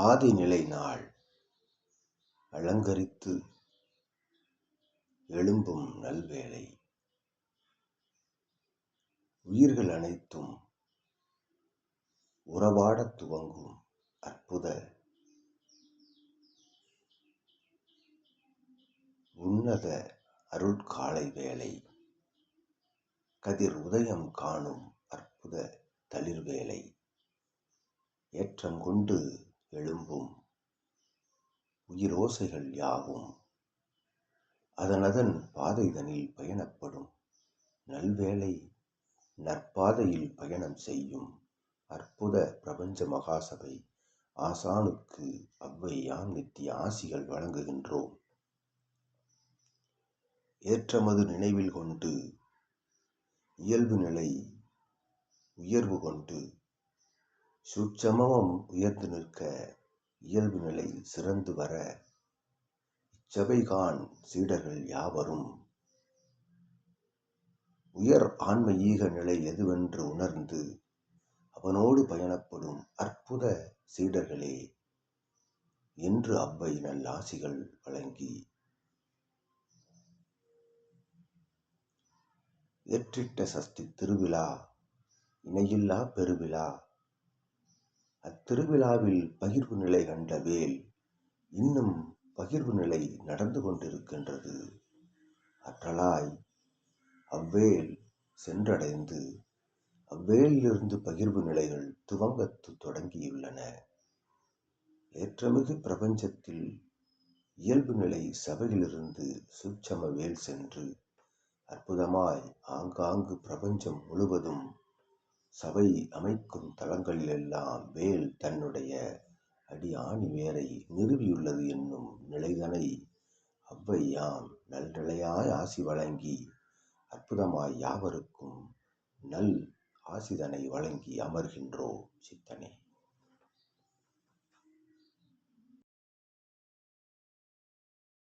ஆதிநிலை நாள். அலங்கரித்து எழும்பும் நல்வேளை. உயிர்கள் அனைத்தும் உறவாடத் துவங்கும் அற்புத உன்னத அருட்காலை வேலை கதிர் உதயம் காணும் அற்புத தளிர்வேளை. ஏற்றம் கொண்டு எழும்பும். உயிரோசைகள் யாவும் அதனதன் பாதைதனில் பயணப்படும். நல்வேளை நற்பாதையில் பயணம் செய்யும் அற்புத பிரபஞ்ச மகாசபை ஆசானுக்கு அவ்வையாம் நித்திய ஆசிகள் வழங்குகின்றோம். ஏற்றமது நினைவில் கொண்டு இயல்பு நிலை உயர்வு கொண்டு சூட்சமம் உயர்ந்து நிற்க இயல்பு நிலை சிறந்து வர இச்சபைகான் சீடர்கள் யாவரும்? உயர் ஆன்மீக நிலை எதுவென்று உணர்ந்து அவனோடு பயணப்படும் அற்புத சீடர்களே என்று அவ்வை நல்லாசிகள் வழங்கி ஏற்றிட்ட சஷ்டி திருவிழா இணையில்லா பெருவிழா அத்திருவிழாவில் பகிர்வு நிலை கண்ட வேல் இன்னும் பகிர்வு நிலை நடந்து கொண்டிருக்கின்றது. அற்றலாய் அவ்வேல் சென்றடைந்து அவ்வேலிலிருந்து பகிர்வு நிலைகள் துவங்கத்து தொடங்கியுள்ளன. ஏற்றமிகு பிரபஞ்சத்தில் இயல்பு நிலை சபையிலிருந்து சூட்சம வேல் சென்று அற்புதமாய் ஆங்காங்கு பிரபஞ்சம் முழுவதும் சபை அமைக்கும் தளங்களிலெல்லாம் வேல் தன்னுடைய அடி ஆணி வேரை நிறுவியுள்ளது என்னும் நிலைதனை அவ்வையாம் நல்நிலையாய் ஆசி வழங்கி அற்புதமாய் யாவருக்கும் நல் ஆசிதனை வழங்கி அமர்கின்றோம் சித்தனே.